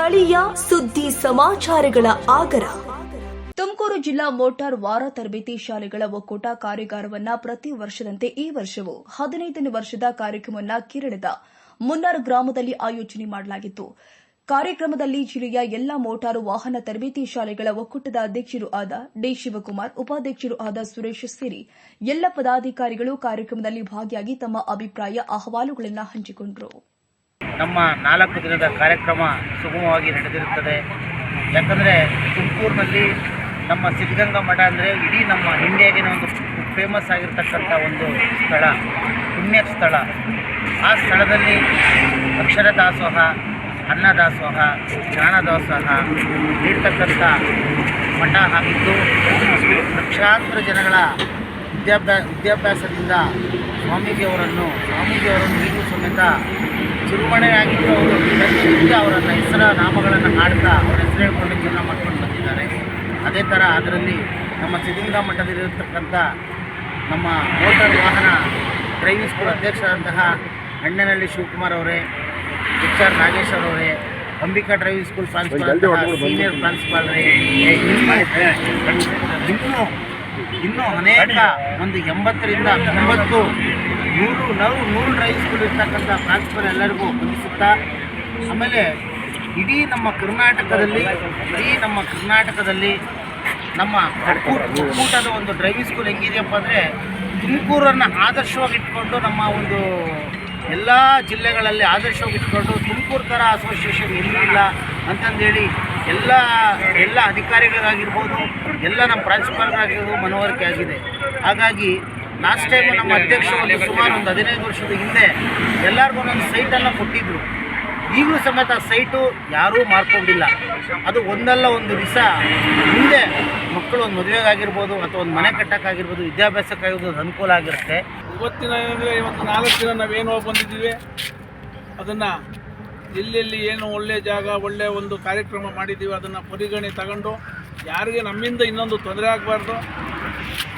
ಸ್ಥಳೀಯ ಸುದ್ದಿ ಸಮಾಚಾರಗಳ ಆಗರ. ತುಮಕೂರು ಜಿಲ್ಲಾ ಮೋಟಾರ್ ವಾರ ತರಬೇತಿ ಶಾಲೆಗಳ ಒಕ್ಕೂಟ ಕಾರ್ಯಾಗಾರವನ್ನ ಪ್ರತಿ ವರ್ಷದಂತೆ ಈ ವರ್ಷವೂ ಹದಿನೈದನೇ ವರ್ಷದ ಕಾರ್ಯಕ್ರಮವನ್ನು ಕೇರಳದ ಮುನ್ನಾರ್ ಗ್ರಾಮದಲ್ಲಿ ಆಯೋಜನೆ ಮಾಡಲಾಗಿತ್ತು. ಕಾರ್ಯಕ್ರಮದಲ್ಲಿ ಜಿಲ್ಲೆಯ ಎಲ್ಲಾ ಮೋಟಾರು ವಾಹನ ತರಬೇತಿ ಶಾಲೆಗಳ ಒಕ್ಕೂಟದ ಅಧ್ಯಕ್ಷರು ಆದ ಡಿ ಶಿವಕುಮಾರ್, ಉಪಾಧ್ಯಕ್ಷರು ಆದ ಸುರೇಶ್ ಸೇರಿ ಎಲ್ಲ ಪದಾಧಿಕಾರಿಗಳು ಕಾರ್ಯಕ್ರಮದಲ್ಲಿ ಭಾಗಿಯಾಗಿ ತಮ್ಮ ಅಭಿಪ್ರಾಯ, ಅಹವಾಲುಗಳನ್ನು ಹಂಚಿಕೊಂಡರು. ನಮ್ಮ ನಾಲ್ಕು ದಿನದ ಕಾರ್ಯಕ್ರಮ ಸುಗಮವಾಗಿ ನಡೆದಿರುತ್ತದೆ. ಯಾಕಂದರೆ ತುಮಕೂರಿನಲ್ಲಿ ನಮ್ಮ ಸಿದ್ಧಗಂಗಾ ಮಠ ಅಂದರೆ ಇಡೀ ನಮ್ಮ ಇಂಡಿಯಾಗಿನ ಒಂದು ಫೇಮಸ್ ಆಗಿರ್ತಕ್ಕಂಥ ಒಂದು ಸ್ಥಳ ಪುಣ್ಯ ಸ್ಥಳ ಆ ಸ್ಥಳದಲ್ಲಿ ಅಕ್ಷರ ದಾಸೋಹ ಅನ್ನದಾಸೋಹ ಜ್ಞಾನ ದಾಸೋಹ ನೀಡ್ತಕ್ಕಂಥ ಮಠ ಆಗಿದ್ದು, ಲಕ್ಷಾಂತರ ಜನಗಳ ವಿದ್ಯಾಭ್ಯಾಸ ವಿದ್ಯಾಭ್ಯಾಸದಿಂದ ಸ್ವಾಮೀಜಿಯವರನ್ನು ಸ್ವಾಮೀಜಿಯವರನ್ನು ಈಗಲೂ ಸಮೇತ ಚುರುಮಣೆಯಾಗಿದ್ದು ಅವರು ಪ್ರತಿನಿತ್ಯ ಅವರ ಹೆಸರ ನಾಮಗಳನ್ನು ಹಾಡ್ತಾ ಅವರ ಹೆಸರು ಹೇಳ್ಕೊಂಡು ಜೀವನ ಮಾಡ್ಕೊಂಡು ಬಂದಿದ್ದಾರೆ. ಅದೇ ಥರ ಅದರಲ್ಲಿ ನಮ್ಮ ಸಿದ್ಧಗಂಗಾ ಮಠದಲ್ಲಿರತಕ್ಕಂಥ ನಮ್ಮ ಮೋಟಾರ್ ವಾಹನ ಡ್ರೈವಿಂಗ್ ಸ್ಕೂಲ್ ಅಧ್ಯಕ್ಷರಾದಂತಹ ಅಣ್ಣನಹಳ್ಳಿ ಶಿವಕುಮಾರ್ ಅವರೇ ಎಚ್ ಆರ್ ನಾಗೇಶ್ ಅವರೇ Ambika driving school principal senior ಪ್ರಾನ್ಸಿಪಾಲ್ರೇ ಇನ್ನೂ ಇನ್ನೂ ಅನೇಕ ಒಂದು ಎಂಬತ್ತರಿಂದ ತೊಂಬತ್ತು ನೂರು ನಾವು ನೂರು ಡ್ರೈವಿಂಗ್ ಸ್ಕೂಲ್ ಇರ್ತಕ್ಕಂಥ ಪ್ರಾಂಶುಪಾಲ ಎಲ್ಲರಿಗೂ ಬಂಧಿಸುತ್ತಾ ಆಮೇಲೆ ಇಡೀ ನಮ್ಮ ಕರ್ನಾಟಕದಲ್ಲಿ, ಇಡೀ ನಮ್ಮ ಕರ್ನಾಟಕದಲ್ಲಿ ನಮ್ಮ ಒಕ್ಕೂಟ ಒಕ್ಕೂಟದ ಒಂದು ಡ್ರೈವಿಂಗ್ ಸ್ಕೂಲ್ ಹೆಂಗಿದೆಯಪ್ಪ ಅಂದರೆ ತುಮಕೂರನ್ನು ಆದರ್ಶವಾಗಿ ಇಟ್ಕೊಂಡು ನಮ್ಮ ಒಂದು ಎಲ್ಲ ಜಿಲ್ಲೆಗಳಲ್ಲಿ ಆದರ್ಶವಾಗಿ ಇಟ್ಕೊಂಡು ತುಮಕೂರು ಥರ ಅಸೋಸಿಯೇಷನ್ ಇಲ್ಲ ಅಂತಂದೇಳಿ ಎಲ್ಲ ಎಲ್ಲ ಅಧಿಕಾರಿಗಳಿಗಾಗಿರ್ಬೋದು ಎಲ್ಲ ನಮ್ಮ ಪ್ರಾಂಶುಪಾಲರಾಗಿರ್ಬೋದು ಮನವರಿಕೆ ಆಗಿದೆ. ಹಾಗಾಗಿ ಲಾಸ್ಟ್ ಟೈಮು ನಮ್ಮ ಅಧ್ಯಕ್ಷರು ಒಂದು ಸುಮಾರು ಒಂದು ಹದಿನೈದು ವರ್ಷದ ಹಿಂದೆ ಎಲ್ಲರಿಗೂ ಒಂದೊಂದು ಸೈಟನ್ನು ಕೊಟ್ಟಿದ್ದರು ಈಗಲೂ ಸಮೇತ ಸೈಟು ಯಾರೂ ಮಾರ್ಕೊಂಡಿಲ್ಲ. ಅದು ಒಂದಲ್ಲ ಒಂದು ದಿವಸ ಹಿಂದೆ ಮಕ್ಕಳು ಒಂದು ಮದುವೆಗಾಗಿರ್ಬೋದು ಅಥವಾ ಒಂದು ಮನೆ ಕಟ್ಟೋಕ್ಕಾಗಿರ್ಬೋದು ವಿದ್ಯಾಭ್ಯಾಸಕ್ಕಾಗಿರ್ಬೋದು ಅನುಕೂಲ ಆಗಿರುತ್ತೆ. ಇವತ್ತಿನ ಇವತ್ತು ನಾಲ್ಕು ದಿನ ನಾವೇನು ಬಂದಿದ್ದೀವಿ. ಅದನ್ನು ಎಲ್ಲೆಲ್ಲಿ ಏನು ಒಳ್ಳೆಯ ಜಾಗ ಒಳ್ಳೆಯ ಒಂದು ಕಾರ್ಯಕ್ರಮ ಮಾಡಿದ್ದೀವಿ, ಅದನ್ನು ಪರಿಗಣನೆ ತಗೊಂಡು ಯಾರಿಗೆ ನಮ್ಮಿಂದ ಇನ್ನೊಂದು ತೊಂದರೆ ಆಗಬಾರ್ದು,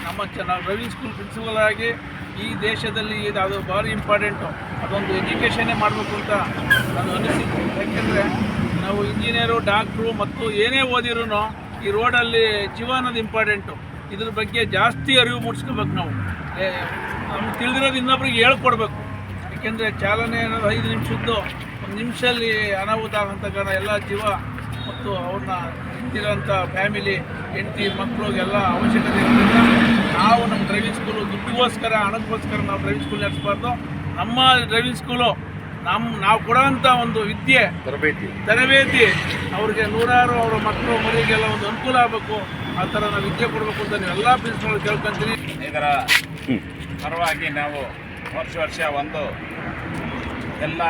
ನಮ್ಮ ಚ ನಾವು ಡ್ರೈವಿಂಗ್ ಸ್ಕೂಲ್ ಪ್ರಿನ್ಸಿಪಲ್ ಆಗಿ ಈ ದೇಶದಲ್ಲಿ ಇದು ಅದು ಭಾರಿ ಇಂಪಾರ್ಟೆಂಟು ಅದೊಂದು ಎಜುಕೇಷನ್ನೇ ಮಾಡಬೇಕು ಅಂತ ನಾನು ಅನಿಸಿತು ಯಾಕೆಂದರೆ ನಾವು ಇಂಜಿನಿಯರು ಡಾಕ್ಟ್ರು ಮತ್ತು ಏನೇ ಓದಿರೂ ಈ ರೋಡಲ್ಲಿ ಜೀವ ಅನ್ನೋದು ಇಂಪಾರ್ಟೆಂಟು ಇದ್ರ ಬಗ್ಗೆ ಜಾಸ್ತಿ ಅರಿವು ಮೂಡಿಸ್ಕೋಬೇಕು ನಾವು. ನಮ್ಗೆ ತಿಳಿದಿರೋದು ಇನ್ನೊಬ್ರಿಗೆ ಹೇಳ್ಕೊಡ್ಬೇಕು. ಯಾಕೆಂದರೆ ಚಾಲನೆ ಅನ್ನೋದು ಐದು ನಿಮಿಷದ್ದು, ಒಂದು ನಿಮಿಷದಲ್ಲಿ ಅನಾಹುತ ಆಗೋಂಥ ಕಾರಣ ಎಲ್ಲ ಜೀವ ಮತ್ತು ಅವ್ರನ್ನ ಹಿಂದಿರೋಂಥ ಫ್ಯಾಮಿಲಿ ಹೆಂಡತಿ ಮಕ್ಕಳು ಎಲ್ಲ ಅವಶ್ಯಕತೆ ಇರೋದ್ರಿಂದ ನಾವು ನಮ್ಮ ಡ್ರೈವಿಂಗ್ ಸ್ಕೂಲು ದುಡ್ಡಿಗೋಸ್ಕರ ಹಣಕ್ಕೋಸ್ಕರ ನಾವು ಡ್ರೈವಿಂಗ್ ಸ್ಕೂಲ್ ನಡೆಸಬಾರ್ದು. ನಮ್ಮ ಡ್ರೈವಿಂಗ್ ಸ್ಕೂಲು ನಮ್ಮ ನಾವು ಕೊಡೋಂಥ ಒಂದು ವಿದ್ಯೆ ತರಬೇತಿ. ತರಬೇತಿ ಅವ್ರಿಗೆ ನೂರಾರು ಅವರ ಮಕ್ಕಳು ಮರಿಗೆಲ್ಲ ಒಂದು ಅನುಕೂಲ ಆಗಬೇಕು. ಆ ಥರ ನಾವು ವಿದ್ಯೆ ಕೊಡಬೇಕು ಅಂತ ನೀವೆಲ್ಲ ಪ್ರಿನ್ಸಿಪಲ್ ಕೇಳ್ಕೊಂತೀನಿ ಇದರ ಪರವಾಗಿ ನಾವು ವರ್ಷ ವರ್ಷ ಒಂದು ಎಲ್ಲ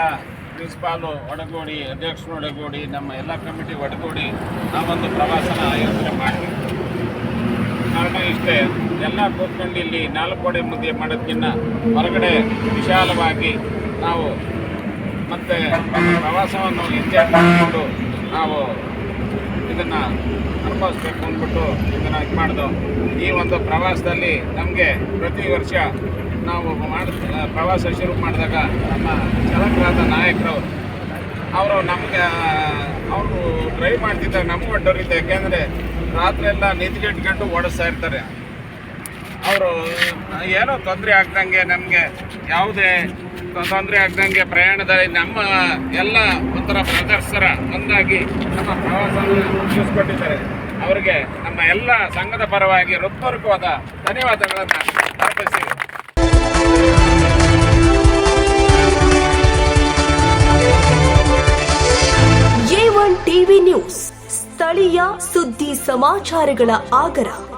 ಪ್ರಿನ್ಸಿಪಾಲು ಒಡಗೂಡಿ, ಅಧ್ಯಕ್ಷರು ಒಡಗೂಡಿ, ನಮ್ಮ ಎಲ್ಲ ಕಮಿಟಿ ಒಡಗೂಡಿ, ನಾವೊಂದು ಪ್ರವಾಸನ ಆಯೋಜನೆ ಮಾಡಿ ಕಾರಣ ಇಷ್ಟೇ, ಎಲ್ಲ ಕೂತ್ಕೊಂಡು ಇಲ್ಲಿ ನಾಲ್ಕು ಗೋಡೆ ಮುದ್ದೆ ಮಾಡೋದಕ್ಕಿಂತ ಹೊರಗಡೆ ವಿಶಾಲವಾಗಿ ನಾವು ಮತ್ತೆ ಪ್ರವಾಸವನ್ನು ಎಂಜಾಯ್ ಮಾಡಿಕೊಂಡು ನಾವು ಇದನ್ನು ಅನುಭವಿಸ್ಬೇಕು ಅಂದ್ಬಿಟ್ಟು ಇದನ್ನು ಇದು ಮಾಡಿದೆವು ಈ ಒಂದು ಪ್ರವಾಸದಲ್ಲಿ ನಮಗೆ ಪ್ರತಿ ವರ್ಷ ನಾವು ಮಾಡ ಪ್ರವಾಸ ಶುರು ಮಾಡಿದಾಗ ನಮ್ಮ ಚಾಲಕರಾದ ನಾಯಕರವರು ಅವರು ನಮಗೆ ಅವರು ಡ್ರೈವ್ ಮಾಡ್ತಿದ್ದಾಗ ನಮಗೂ ಹೊಟ್ಟೋರಿದ್ದೆ ಯಾಕೆಂದರೆ ರಾತ್ರಿ ಎಲ್ಲ ನಿದ್ಗೆಟ್ಕೊಂಡು ಓಡಿಸ್ತಾ ಇರ್ತಾರೆ. ಅವರು, ಏನೋ ತೊಂದರೆ ಆಗ್ದಂಗೆ ನಮಗೆ ಯಾವುದೇ ತೊಂದರೆ ಆಗ್ದಂಗೆ ಪ್ರಯಾಣದಲ್ಲಿ ನಮ್ಮ ಎಲ್ಲ ಒಂಥರ ಪ್ರದರ್ಶರ ಒಂದಾಗಿ ನಮ್ಮ ಪ್ರವಾಸವನ್ನು ಮುಗಿಸ್ಕೊಟ್ಟಿದ್ದಾರೆ ಅವರಿಗೆ ನಮ್ಮ ಎಲ್ಲ ಸಂಘದ ಪರವಾಗಿ ಹೃತ್ಪೂರ್ವಕವಾದ ಧನ್ಯವಾದಗಳನ್ನು ಅರ್ಪಿಸ್ತೀವಿ. ಸುದ್ದಿ ಸಮಾಚಾರಗಳ ಆಗರ.